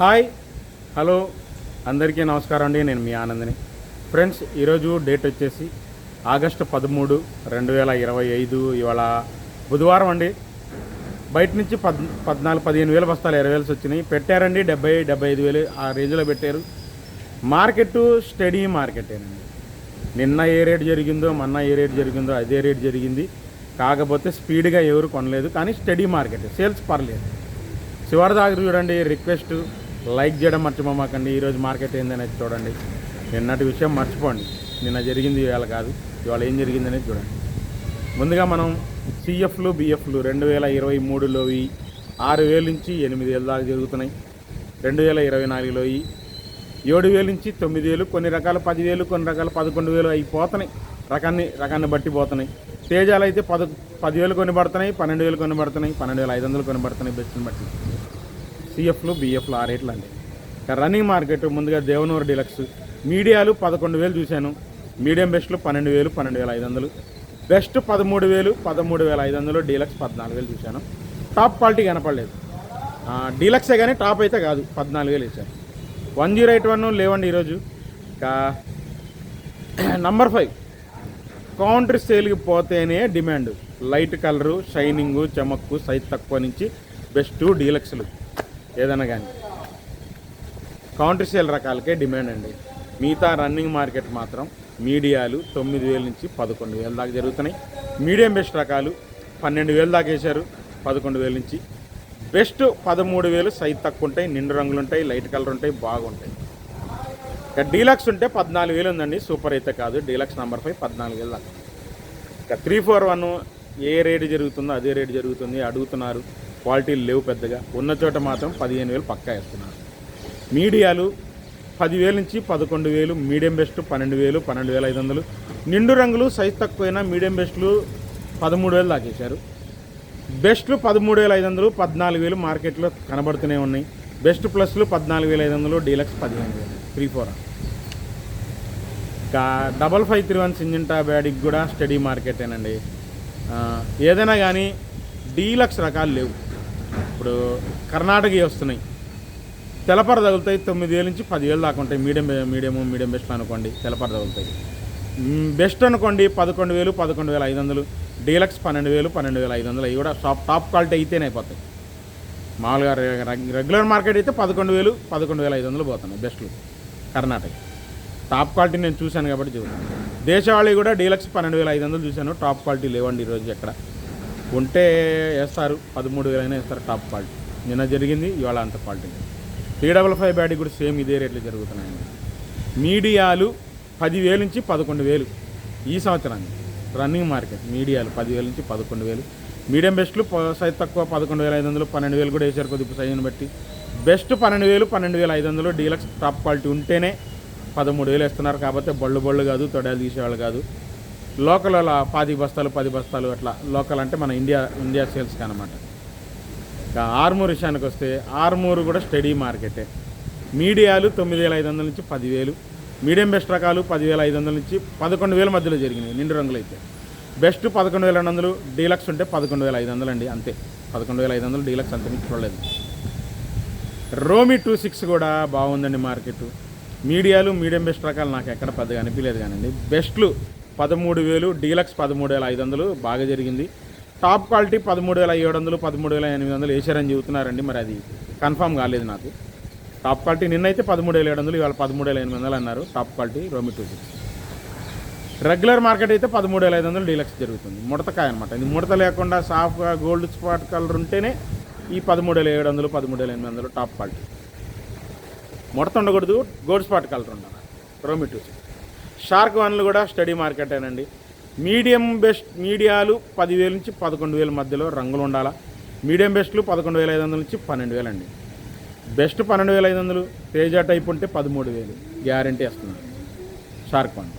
Hi. Hello. అందరికీ నమస్కారం అండి. నేను మీ ఆనందని. ఫ్రెండ్స్ ఈరోజు డేట్ వచ్చేసి ఆగస్టు పదమూడు రెండు వేల ఇరవై ఐదు. ఇవాళ బుధవారం అండి. బయట నుంచి పద్ పద్నాలుగు పదిహేను వేల బస్తాలు ఇరవై వేలు వచ్చినాయి. పెట్టారండి. డెబ్బై డెబ్బై ఐదు వేలు ఆ రేంజ్లో పెట్టారు. మార్కెట్ స్టడీ మార్కెటేనండి. నిన్న ఏ రేట్ జరిగిందో మొన్న ఏ రేట్ జరిగిందో అదే రేట్ జరిగింది. కాకపోతే స్పీడ్గా ఎవరు కొనలేదు. కానీ స్టడీ మార్కెట్ సేల్స్ పర్లేదు. చివరి దాకా చూడండి రిక్వెస్ట్. లైక్ చేయడం మర్చిపోమాకండి ఈరోజు మార్కెట్ ఏందనేది చూడండి. నిన్నటి విషయం మర్చిపోండి. నిన్న జరిగింది ఇవాళ కాదు. ఇవాళ ఏం జరిగిందనేది చూడండి. ముందుగా మనం సిఎఫ్లు బిఎఫ్లు రెండు వేల ఇరవై మూడులోవి ఆరు వేల నుంచి ఎనిమిది వేల దాకా జరుగుతున్నాయి. రెండు వేల ఇరవై నాలుగులోవి ఏడు వేల నుంచి తొమ్మిది వేలు కొన్ని రకాల పదివేలు కొన్ని రకాల పదకొండు వేలు అయిపోతున్నాయి. రకాన్ని రకాన్ని బట్టి పోతున్నాయి. తేజాలు అయితే పద పదివేలు కొన్ని పడుతున్నాయి పన్నెండు వేలు కొన్ని పడుతున్నాయి పన్నెండు వేల ఐదు వందలు కొన్ని పడుతున్నాయి బెస్ట్ని బట్టి. సిఎఫ్లు బిఎఫ్లు ఆ రేట్లు అండి. రన్నింగ్ మార్కెట్ ముందుగా దేవనూరు డీలక్స్ మీడియాలు పదకొండు వేలు చూశాను. మీడియం బెస్ట్లు పన్నెండు వేలు పన్నెండు వేల ఐదు వందలు. బెస్ట్ పదమూడు వేలు పదమూడు వేల ఐదు వందలు డీలక్స్ పద్నాలుగు వేలు చూశాను. టాప్ క్వాలిటీ కనపడలేదు. డీలక్సే కానీ టాప్ అయితే కాదు పద్నాలుగు వేలు ఇచ్చారు వన్ జీరో ఎయిట్ వన్ లేవండి ఈరోజు. ఇంకా నంబర్ ఫైవ్ కౌంటర్ సేల్కి పోతేనే డిమాండ్ లైట్ కలరు షైనింగు చెమక్కు సైజ్ తక్కువ నుంచి బెస్ట్ డీలక్స్లు ఏదైనా కానీ. కౌంటర్ సేల్ రకాలకే డిమాండ్ అండి. మిగతా రన్నింగ్ మార్కెట్ మాత్రం మీడియాలు తొమ్మిది వేల నుంచి పదకొండు వేల దాకా జరుగుతున్నాయి. మీడియం బెస్ట్ రకాలు పన్నెండు వేలు దాకా వేశారు పదకొండు వేల నుంచి. బెస్ట్ పదమూడు వేలు సైజ్ తక్కువ ఉంటాయి నిండు రంగులు ఉంటాయి లైట్ కలర్ ఉంటాయి బాగుంటాయి. ఇక డీలక్స్ ఉంటే పద్నాలుగు వేలు ఉందండి సూపర్ అయితే కాదు డీలక్స్ నెంబర్ ఫైవ్ పద్నాలుగు వేలు దాకా. ఇక త్రీ ఫోర్ వన్ ఏ రేటు జరుగుతుందో అదే రేటు జరుగుతుంది అడుగుతున్నారు. క్వాలిటీలు లేవు పెద్దగా. ఉన్న చోట మాత్రం పదిహేను వేలు పక్కా వేస్తున్నారు. మీడియాలు పదివేల నుంచి పదకొండు వేలు మీడియం బెస్ట్ పన్నెండు వేలు పన్నెండు వేల ఐదు వందలు. నిండు రంగులు సైజ్ తక్కువైనా మీడియం బెస్ట్లు పదమూడు వేలు దాకేశారు. బెస్ట్లు పదమూడు వేల ఐదు వందలు పద్నాలుగు వేలు మార్కెట్లో కనబడుతూనే ఉన్నాయి. బెస్ట్ ప్లస్లు పద్నాలుగు వేల ఐదు వందలు డీలక్స్ పదిహేను వేలు. Three four. ఇంకా double five three one Syngenta బ్యాడికి కూడా స్టడీ మార్కెటేనండి. ఏదైనా కానీ డీలక్స్ రకాలు లేవు. ఇప్పుడు కర్ణాటక వస్తున్నాయి. తెలపర తగులుతాయి. తొమ్మిది వేల నుంచి పదివేలు దాకా ఉంటాయి. మీడియం మీడియం మీడియం బెస్ట్ అనుకోండి. తెలపర తగులుతాయి. బెస్ట్ అనుకోండి పదకొండు వేలు పదకొండు వేల ఐదు వందలు. డీలక్స్ పన్నెండు వేలు పన్నెండు వేల ఐదు వందలు. అవి కూడా టాప్ టాప్ క్వాలిటీ అయితేనే అయిపోతాయి. మామూలుగా రెగ్యులర్ మార్కెట్ అయితే పదకొండు వేలు పదకొండు వేల ఐదు వందలు పోతున్నాయి బెస్ట్లు. కర్ణాటక. టాప్ క్వాలిటీ నేను చూశాను కాబట్టి చూసాను దేశవాళీ కూడా డీలక్స్ పన్నెండు వేల ఐదు వందలు చూశాను. టాప్ క్వాలిటీ లేవండి ఈరోజు ఎక్కడ. ఉంటే వేస్తారు పదమూడు వేలైనా వేస్తారు టాప్ క్వాలిటీ నిన్న జరిగింది ఇవాళ అంత quality three double five Byadgi కూడా సేమ్ ఇదే రేట్లు జరుగుతున్నాయండి మీడియాలు పదివేలు నుంచి పదకొండు వేలు ఈ సంవత్సరానికి. రన్నింగ్ మార్కెట్ మీడియాలు పదివేల నుంచి పదకొండు వేలు. మీడియం బెస్ట్లు సైజ్ తక్కువ పదకొండు వేల ఐదు వందలు పన్నెండు వేలు కూడా వేసారు కొద్దిగా సైజుని బట్టి. బెస్ట్ పన్నెండు వేలు పన్నెండు వేల ఐదు వందలు డీలక్స్ టాప్ క్వాలిటీ ఉంటేనే పదమూడు వేలు వేస్తున్నారు. కాబట్టి బళ్ళు బళ్ళు కాదు తొడలు తీసేవాళ్ళు కాదు. లోకల్ అలా పాతి బస్తాలు పది బస్తాలు అట్లా లోకల్ అంటే మన ఇండియా ఇండియా సేల్స్కి అనమాట ఇంకా ఆర్మూర్ విషయానికి వస్తే ఆర్మూర్ కూడా స్టడీ మార్కెటే. మీడియాలు తొమ్మిది వేల ఐదు వందల నుంచి పదివేలు మీడియం బెస్ట్ రకాలు పదివేల ఐదు వందల నుంచి పదకొండు వేల మధ్యలో జరిగినాయి నిండు రంగులు అయితే. బెస్ట్ పదకొండు వేల రెండు వందలు డీలక్స్ ఉంటే పదకొండు వేల ఐదు వందలు అండి అంతే. పదకొండు వేల ఐదు వందలు డీలక్స్ అంత మించి చూడలేదు. రోమి టూ సిక్స్ కూడా బాగుందండి మార్కెట్. మీడియాలు మీడియం బెస్ట్ రకాలు నాకు ఎక్కడ పెద్దగా అనిపించలేదు కానండి. బెస్ట్లు పదమూడు వేలు డీలక్స్ పదమూడు వేల ఐదు వందలు బాగా జరిగింది. టాప్ క్వాలిటీ పదమూడు వేల ఏడు వందలు పదమూడు వేల ఎనిమిది వందలు వేసారని చెబుతున్నారండి. మరి అది కన్ఫామ్ కాలేదు నాకు. టాప్ క్వాలిటీ నిన్నైతే పదమూడు వేల ఏడు వందలు ఇవాళ పదమూడు వేల ఎనిమిది వందలు అన్నారు టాప్ క్వాలిటీ రోమి టూ సిక్స్ రెగ్యులర్ మార్కెట్ అయితే పదమూడు వేల ఐదు వందలు డీలక్స్ జరుగుతుంది. ముడతకాయ అనమాట ఇది ముడత లేకుండా సాఫ్ట్గా గోల్డ్ స్పాట్ కలర్ ఉంటేనే ఈ పదమూడు వేల ఏడు వందలు పదమూడు వేల ఎనిమిది వందలు టాప్ క్వాలిటీ. ముడత ఉండకూడదు గోల్డ్ స్పాట్ కలర్ ఉండాలి. రోమి టూ సిక్స్ షార్క్ వన్లు కూడా స్టడీ మార్కెటేనండి. మీడియం బెస్ట్ మీడియాలు పదివేల నుంచి పదకొండు వేల మధ్యలో రంగులు ఉండాలా. మీడియం బెస్ట్లు పదకొండు వేల ఐదు వందల నుంచి పన్నెండు వేలు అండి బెస్ట్ పన్నెండు వేల ఐదు వందలు తేజ టైప్ ఉంటే పదమూడు వేలు గ్యారంటీ వస్తుంది షార్క్ వన్.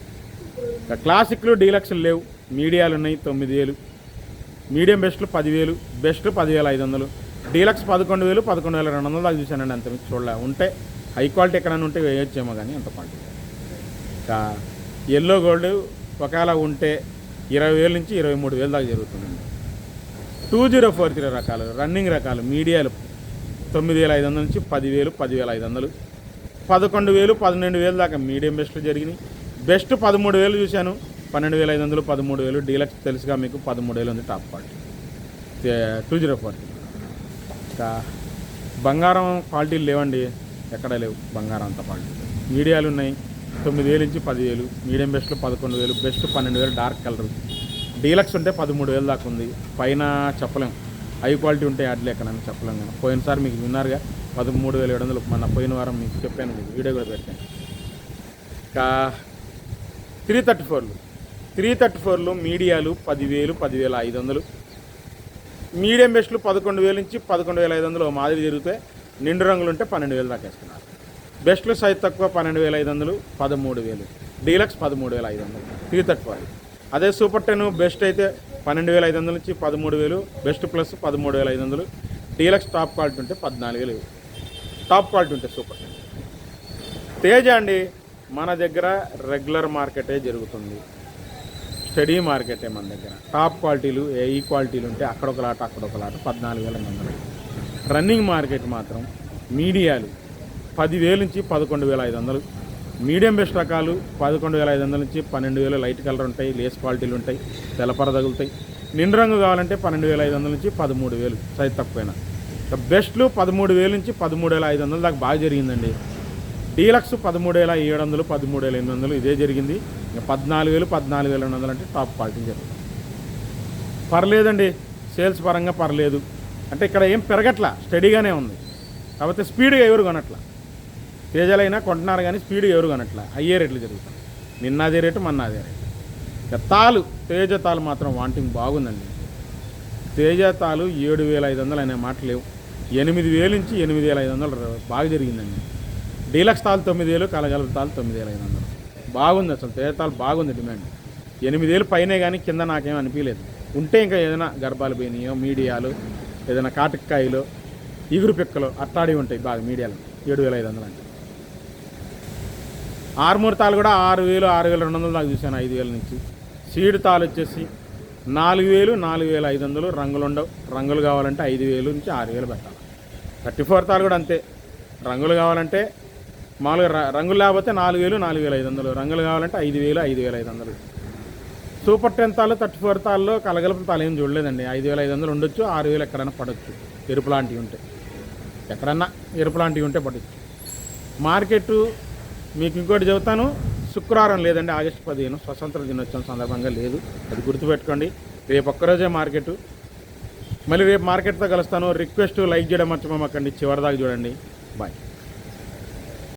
ఇక క్లాసిక్లు డీలక్స్లు లేవు. మీడియాలు ఉన్నాయి తొమ్మిది వేలు మీడియం బెస్ట్లు పదివేలు బెస్ట్ పదివేల ఐదు వందలు. డీలక్స్ పదకొండు వేలు పదకొండు వేల రెండు వందలు దాకా చూశానండి అంత మీకు చూడలే. ఉంటే హై క్వాలిటీ ఎక్కడైనా ఉంటే వేయొచ్చేమో కానీ అంత క్వాలిటీ ఎల్లో గోల్డ్ ఒకవేళ ఉంటే ఇరవై వేల నుంచి ఇరవై మూడు వేలు దాకా జరుగుతుందండి. టూ జీరో ఫోర్ త్రీ రకాలు రన్నింగ్ రకాలు మీడియాలు తొమ్మిది వేల ఐదు వందల నుంచి పదివేలు పదివేల ఐదు వందలు. పదకొండు వేలు పన్నెండు వేలు దాకా మీడియం బెస్ట్లు జరిగినాయి. బెస్ట్ పదమూడు వేలు చూశాను పన్నెండు వేల ఐదు వందలు పదమూడు వేలు. డీలక్స్ తెలుసుగా మీకు పదమూడు వేలు ఉంది top quality. Two zero four. ఇంకా బంగారం క్వాలిటీలు లేవండి ఎక్కడ లేవు బంగారం అంత క్వాలిటీ. మీడియాలు ఉన్నాయి తొమ్మిది వేలు నుంచి పదివేలు మీడియం బెస్ట్లో పదకొండు వేలు బెస్ట్ పన్నెండు వేలు డార్క్ కలర్. డీలక్స్ ఉంటే పదమూడు వేలు దాకా ఉంది. పైన చెప్పలేం. హై క్వాలిటీ ఉంటే యాడ్లు ఎక్కడని చెప్పలేం కానీ పోయినసారి మీకు విన్నారుగా పదమూడు వేల ఏడు వందలు మొన్న పోయిన వారం మీకు చెప్పాను మీకు వీడియో కూడా పెట్టాను. ఇంకా త్రీ థర్టీ ఫోర్లు. త్రీ థర్టీ ఫోర్లు మీడియాలు పదివేలు పదివేల ఐదు వందలు. మీడియం బెస్ట్లు పదకొండు వేల నుంచి పదకొండు వేల ఐదు వందలు మాదిరి జరిగితే నిండు రంగులు ఉంటే పన్నెండు వేలు దాకా వేసుకున్నారు. బెస్ట్లు సైజ్ తక్కువ పన్నెండు వేల ఐదు వందలు పదమూడు వేలు. డీలక్స్ పదమూడు వేల ఐదు వందలు. త్రీ థర్టీ ఫైవ్ అదే సూపర్ టెన్ బెస్ట్ అయితే పన్నెండు వేల ఐదు వందల నుంచి పదమూడు వేలు బెస్ట్ ప్లస్ పదమూడు వేల ఐదు వందలు. డీలక్స్ టాప్ క్వాలిటీ ఉంటే పద్నాలుగు వేలు. టాప్ క్వాలిటీ ఉంటే సూపర్ టెన్. తేజ అండి మన దగ్గర రెగ్యులర్ మార్కెటే జరుగుతుంది. స్టడీ మార్కెటే మన దగ్గర. టాప్ క్వాలిటీలు ఏ ఈ క్వాలిటీలు ఉంటే అక్కడ ఒక లాట అక్కడ ఒక లాట పద్నాలుగు వేల వందలు. రన్నింగ్ మార్కెట్ మాత్రం మీడియాలు పదివేలు నుంచి పదకొండు వేల ఐదు వందలు. మీడియం బెస్ట్ రకాలు పదకొండు వేల ఐదు వందల నుంచి పన్నెండు వేల లైట్ కలర్ ఉంటాయి లేస్ క్వాలిటీలు ఉంటాయి తెల్లపర తగులుతాయి. నిండు రంగు కావాలంటే పన్నెండు వేల ఐదు వందల నుంచి పదమూడు వేలు సైజ్ తక్కువైనా. బెస్ట్లు పదమూడు వేల నుంచి పదమూడు వేల ఐదు వందలు దాకా బాగా జరిగిందండి. డీలక్స్ పదమూడు వేల ఏడు వందలు పదమూడు వేల ఎనిమిది వందలు ఇదే జరిగింది. ఇంకా పద్నాలుగు వేలు పద్నాలుగు వేల రెండు వందలు అంటే టాప్ క్వాలిటీ జరిగింది పర్లేదండి సేల్స్ పరంగా పర్లేదు. అంటే ఇక్కడ ఏం పెరగట్లా స్టడీగానే ఉంది. కాకపోతే స్పీడ్గా ఎవరు కొనట్లా. తేజలైనా కొంటున్నారు కానీ స్పీడ్ ఎవరు కొనట్లా? అయ్యే రేట్లు జరుగుతాయి. నిన్న అదే రేటు మొన్న అదే రేటు. ఇక తాలు తేజ తాలు మాత్రం వాంటింగ్ బాగుందండి. తేజ తాలు ఏడు వేల ఐదు వందలు అనే మాట లేవు. ఎనిమిది వేలు నుంచి ఎనిమిది వేల ఐదు వందలు బాగా జరిగిందండి. డీలక్స్ తాలు తొమ్మిది వేలు కలగల తాలు తొమ్మిది వేల ఐదు వందలు. బాగుంది అసలు తేజ తాలు బాగుంది డిమాండ్. ఎనిమిది వేలు పైనే కానీ కింద నాకేం అనిపించలేదు ఉంటే ఇంకా ఏదైనా గర్భాలు పోయినాయో మీడియాలు ఏదైనా కాటికాయలు ఇగురు పిక్కలు అట్టాడి ఉంటాయి బాగా మీడియాలు. ఏడు వేల ఐదు వందలు అంటే. ఆరుమూరు తాలు కూడా ఆరు వేలు ఆరు వేల రెండు వందలు దాకా చూశాను ఐదు వేల నుంచి. సీడ్ తాలు వచ్చేసి నాలుగు వేలు నాలుగు వేల ఐదు వందలు. రంగులు ఉండవు. రంగులు కావాలంటే ఐదు వేలు నుంచి ఆరు వేలు పెట్టాలి. థర్టీ ఫోర్ తాలు కూడా అంతే. రంగులు కావాలంటే మామూలుగా రంగులు లేకపోతే నాలుగు వేలు నాలుగు వేల ఐదు వందలు. రంగులు కావాలంటే ఐదు వేలు ఐదు వేల ఐదు వందలు. సూపర్ టెన్ తాళ్ళు థర్టీ ఫోర్ తాళ్ళు కలగలుపు తాళ్ళు ఏం చూడలేదండి. ఐదు వేల ఐదు వందలు ఉండొచ్చు ఆరు వేలు ఎక్కడైనా పడవచ్చు ఎరుపు లాంటివి ఉంటే. ఎక్కడన్నా ఎరుపు లాంటివి ఉంటే పడవచ్చు మార్కెట్ మీకు ఇంకోటి చెబుతాను శుక్రవారం లేదండి ఆగస్టు పదిహేను స్వతంత్ర దినోత్సవం సందర్భంగా లేదు. అది గుర్తుపెట్టుకోండి రేపు ఒక్కరోజే మార్కెట్. మళ్ళీ రేపు మార్కెట్తో కలుస్తాను. రిక్వెస్ట్ లైక్ చేయడం మర్చిపోమాకండి. చివరిదాకా చూడండి. బాయ్.